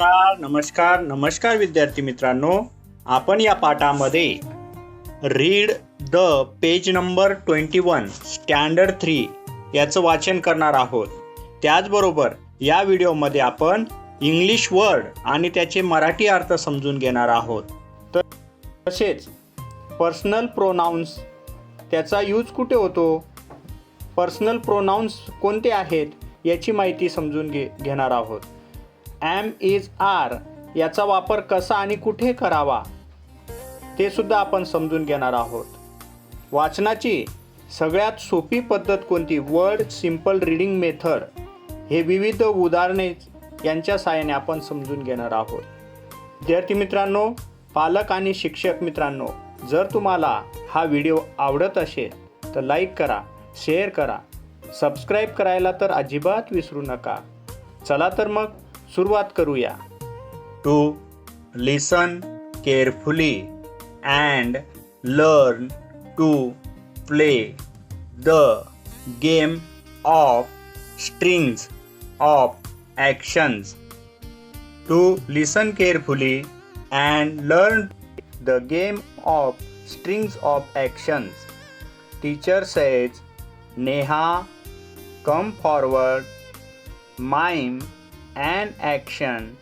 नमस्कार नमस्कार नमस्कार विद्यार्थी मित्रांनो. आपण या पाठामध्ये read the page number twenty one standard three याचं वाचन करणार आहोत. त्याचबरोबर या व्हिडिओमध्ये आपण इंग्लिश वर्ड आणि त्याचे मराठी अर्थ समजून घेणार आहोत. तर तसेच पर्सनल प्रोनाऊन्स त्याचा यूज कुठे होतो? पर्सनल प्रोनाऊन्स कोणते आहेत? याची माहिती समजून घे घेणार आहोत. ॲम इज आर याचा वापर कसा आणि कुठे करावा? ते सुद्धा आपण समजून घेणार आहोत. वाचनाची सगळ्यात सोपी पद्धत कोणती? Word simple reading method. हे विविध उदाहरणे यांच्या साहाय्याने आपण समजून घेणार आहोत. विद्यार्थी मित्रांनो पालक आणि शिक्षक मित्रांनो जर तुम्हाला हा व्हिडिओ आवडत असेल तर लाईक करा शेअर करा. सबस्क्राईब करायला तर अजिबात विसरू नका. चला तर मग सुरुवात करूया. To listen carefully and learn to play the game of strings of actions to listen carefully and learn the game of strings of actions. Teacher says, Neha, come forward, mime an action,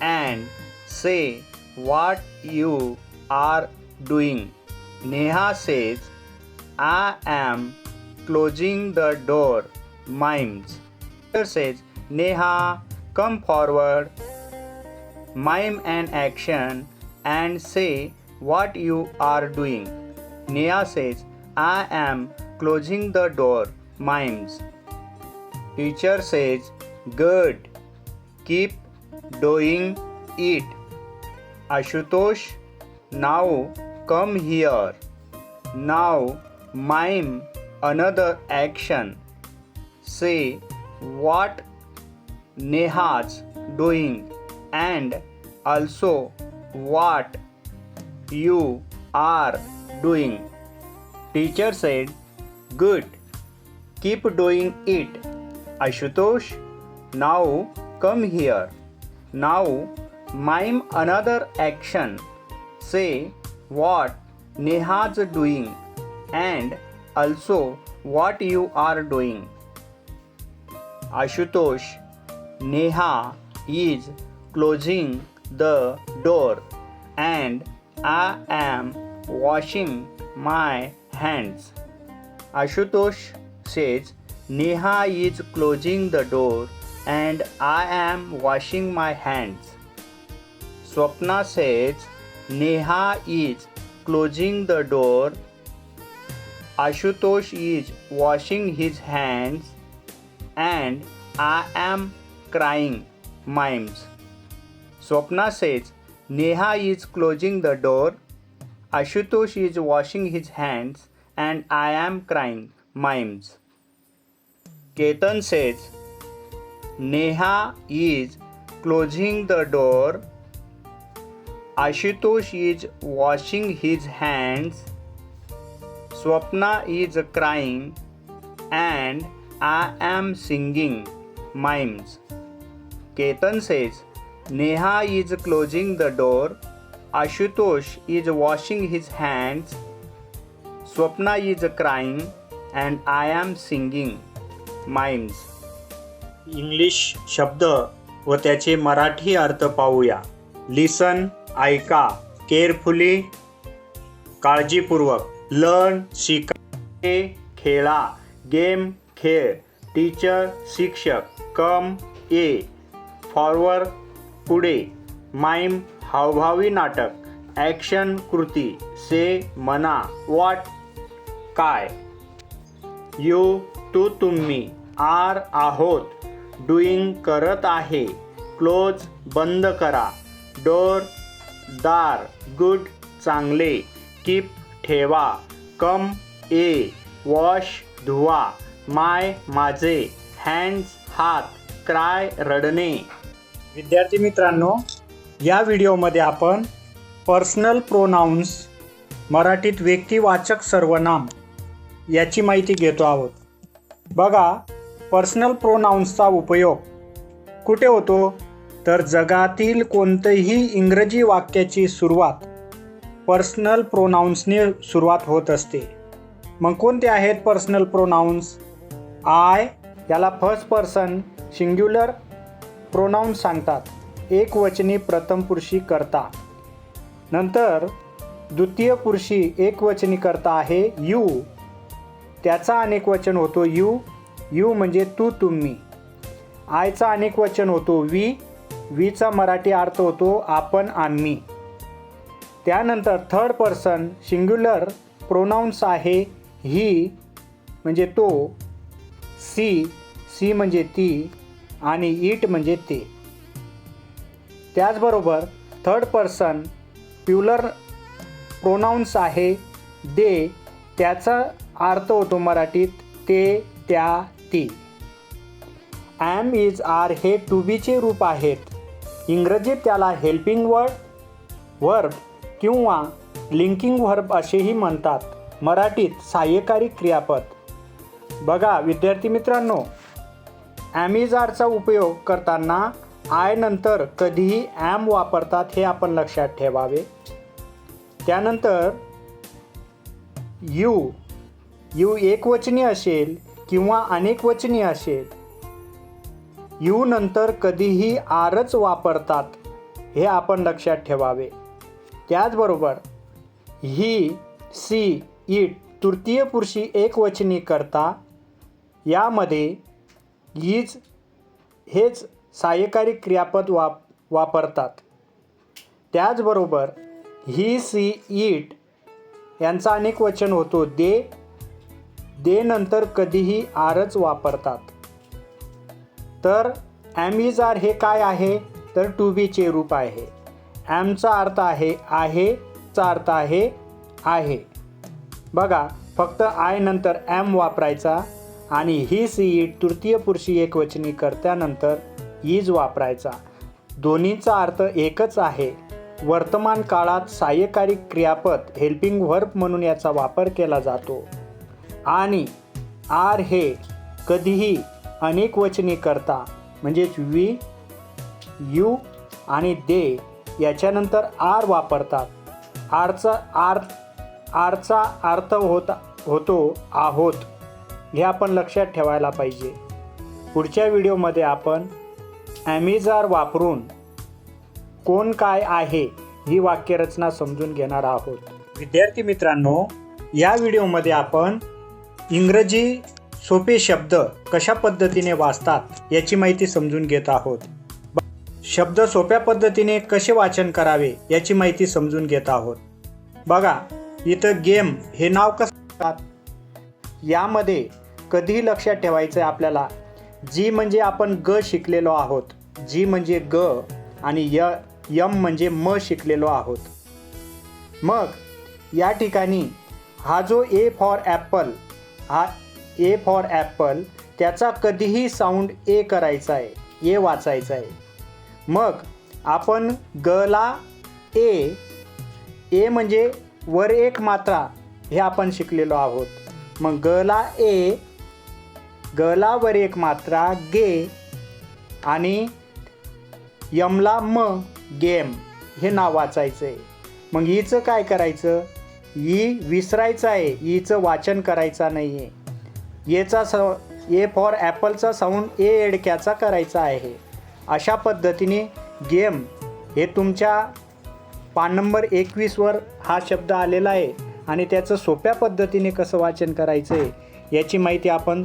and say what you are doing. Neha says, I am closing the door. Mimes. Teacher says, Neha, come forward, mime an action, and say what you are doing. Neha says, I am closing the door. Mimes. Teacher says, Good. Keep doing it. Ashutosh, now come here. Now mime another action. Say what Neha's doing and also what you are doing. Teacher said, Good. Keep doing it. Ashutosh, now come here. Now mime another action. Say what Neha's doing and also what you are doing. Ashutosh, Neha is closing the door and I am washing my hands. Ashutosh says Neha is closing the door and I am washing my hands. Swapna says Neha is closing the door. Ashutosh is washing his hands and I am crying. Mimes. Swapna says Neha is closing the door. Ashutosh is washing his hands and I am crying. Mimes. Ketan says Neha is closing the door. Ashutosh is washing his hands. Swapna is crying and I am singing. Mimes. Ketan says Neha is closing the door. Ashutosh is washing his hands. Swapna is crying and I am singing. Mimes. English शब्द व त्याचे मराठी अर्थ पाहूया. लिसन ऐका carefully काळजीपूर्वक. Learn शिका खेळा game खेळ. टीचर शिक्षक कम ए फॉरवर्ड पुढे. माईम हावभावी नाटक. ॲक्शन कृती. से मना वाट काय. यू तू तुम्ही आर आहोत. डुईंग करत आहे. क्लोज बंद करा. डोर दार गुड चांगले. कीप ठेवा. कम ए. वॉश धुवा. माय माझे. हँड्स हात. क्राय रडणे. विद्यार्थी मित्रांनो या व्हिडिओमध्ये आपण पर्सनल प्रोनाऊन्स मराठीत व्यक्तिवाचक सर्वनाम याची माहिती घेतो आहोत. बघा पर्सनल प्रोनाऊन्सचा उपयोग. कुठे होतो? तर जगातील कोणतंही इंग्रजी वाक्याची सुरुवात पर्सनल प्रोनाऊन्सने सुरुवात होत असते. मग कोणते आहेत पर्सनल प्रोनाऊन्स आय याला फर्स्ट पर्सन सिंग्युलर प्रोनाऊन्स सांगतात. एक वचनी प्रथम पुरुषी करता. नंतर द्वितीय पुरुषी एकवचनी करता आहे यू. त्याचा अनेक वचन होतो यू. यू म्हणजे तू तुम्ही. आयचा अनेक वचन होतो. वी वीचा मराठी अर्थ होतो आपण आम्ही. त्यानंतर थर्ड पर्सन सिंग्युलर प्रोनाऊन्स आहे ही म्हणजे तो सी सी म्हणजे ती आणि इट म्हणजे ते. त्याचबरोबर थर्ड पर्सन प्युलर प्रोनाऊन्स आहे. दे त्याचा अर्थ होतो मराठीत ते त्या ती. ॲम इज आर हे टू बीचे रूप आहेत. इंग्रजीत त्याला हेल्पिंग वर्ड वर्ब किंवा लिंकिंग वर्ब असेही म्हणतात. मराठीत सहाय्यकारी क्रियापद. बघा विद्यार्थी मित्रांनो ॲमिजारचा उपयोग करताना आय नंतर कधीही ॲम वापरतात हे आपण लक्षात ठेवावे. त्यानंतर यू यू एकवचनी असेल किंवा अनेकवचनी असेल. यू नंतर कधीही आरच वापरतात हे आपण लक्षात ठेवावे. त्याचबरोबर ही सी इट तृतीय पुरुषी एकवचनी करता यामध्ये ईज हेच सहाय्यकारी क्रियापद वाप वापरतात. त्याचबरोबर ही सी इट यांचा अनेक वचन होतो दे दे नंतर कधीही आरच वापरतात. तर ॲमिज आर हे काय आहे? तर टू बीचे रूप आहे. ॲमचा अर्थ आहे आहे चा अर्थ आहे आहे. बघा फक्त आय नंतर ॲम वापरायचा आणि ही सी तृतीय पुरुषी एकवचनी करत्यानंतर ईज वापरायचा. दोन्हीचा अर्थ एकच आहे. वर्तमान काळात सहाय्यकारी क्रियापद हेल्पिंग वर्ब म्हणून याचा वापर केला जातो. आणि आर हे कधीही अनेक वचनी करता. म्हणजेच वी यू आणि दे याच्यानंतर आर वापरतात. आरचा आर आरचा अर्थ होता होतो आहोत. हे आपण लक्षात ठेवायला पाहिजे. पुढच्या व्हिडिओमध्ये आपण ॲमेझार वापरून कोण काय आहे ही वाक्यरचना समजून घेणार आहोत. विद्यार्थी मित्रांनो या व्हिडिओमध्ये आपण इंग्रजी सोपे शब्द कशा पद्धतीने वाचतात याची माहिती समजून घेत आहोत. शब्द सोप्या पद्धतीने कसे वाचन करावे याची माहिती समजून घेत आहोत. बघा इथं गेम हे नाव कसं असतात? यामध्ये कधीही लक्षात ठेवायचं आहे आपल्याला. जी म्हणजे आपण ग शिकलेलो आहोत. जी म्हणजे ग आणि य यम म्हणजे म शिकलेलो आहोत. मग या ठिकाणी हा जो ए फॉर ॲपल हा ए फॉर ॲपल त्याचा कधीही साऊंड ए करायचा आहे ए वाचायचा आहे. मग आपण गला ए ए म्हणजे वर एक मात्रा हे आपण शिकलेलो आहोत. मग गला ए गला वर एक मात्रा गे आणि यमला म गेम हे नाव वाचायचं आहे मग हिचं काय करायचं? ई विसरायचं आहे ईचं वाचन करायचं नाही आहे येचा स ए फॉर ॲपलचा साऊंड ए एडक्याचा करायचा आहे. अशा पद्धतीने गेम हे तुमच्या पान नंबर एकवीसवर हा शब्द आलेला आहे आणि त्याचं सोप्या पद्धतीने कसं वाचन करायचं आहे याची माहिती आपण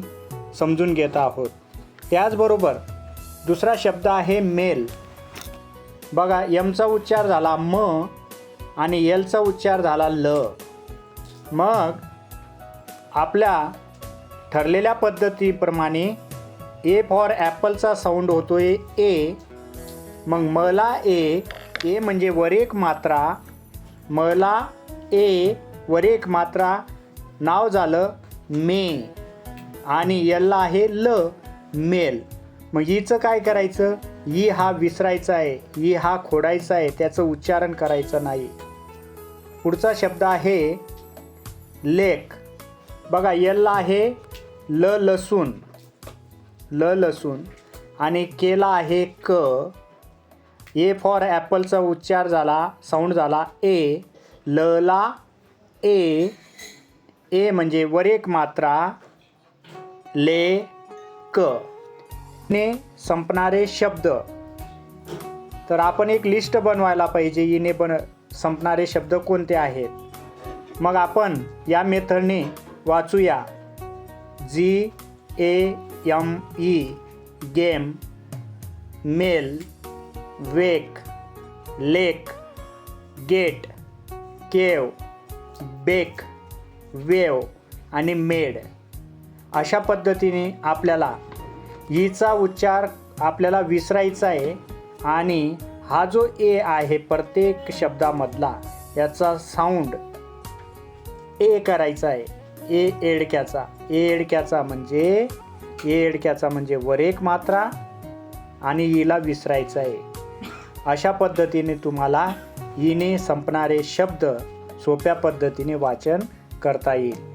समजून घेत आहोत. त्याचबरोबर दुसरा शब्द आहे मेल. बघा यमचा उच्चार झाला म आणि एलचा उच्चार झाला ल. मग आपल्या ठरलेल्या पद्धतीप्रमाणे ए फॉर ॲपलचा साऊंड होतो आहे ए. मग मला ए ए म्हणजे वरेक मात्रा मला ए वर एक मात्रा नाव झालं मे. आणि यल्ला आहे ल मेल. मग हिचं काय करायचं? ई हा विसरायचा आहे ई हा खोडायचा आहे त्याचं उच्चारण करायचं नाही. पुढचा शब्द आहे लेक बघा यल्ला आहे ल लसूण ल लसूण आणि केला आहे क. ए फॉर ॲपलचा उच्चार झाला साऊंड झाला ए. ल ला ए. ए म्हणजे वर एक मात्रा ले क. ने संपणारे शब्द. तर आपण एक लिस्ट बनवायला पाहिजे. इने बन संपणारे शब्द कोणते आहेत? मग आपण या मेथडने वाचूया. G A M E game male wake lake gate cave bake wave आणि मेड अशा पद्धतीने आपल्याला हीचा उच्चार आपल्याला विसरायचा आहे. आणि हा जो ए आहे प्रत्येक शब्दामधला याचा साऊंड ए करायचा आहे. ए एडक्याचा. ए एडक्याचा म्हणजे ए एडक्याचा म्हणजे वर एक मात्रा आणि ईला विसरायचं आहे. अशा पद्धतीने तुम्हाला ईने संपणारे शब्द सोप्या पद्धतीने वाचन करता येईल.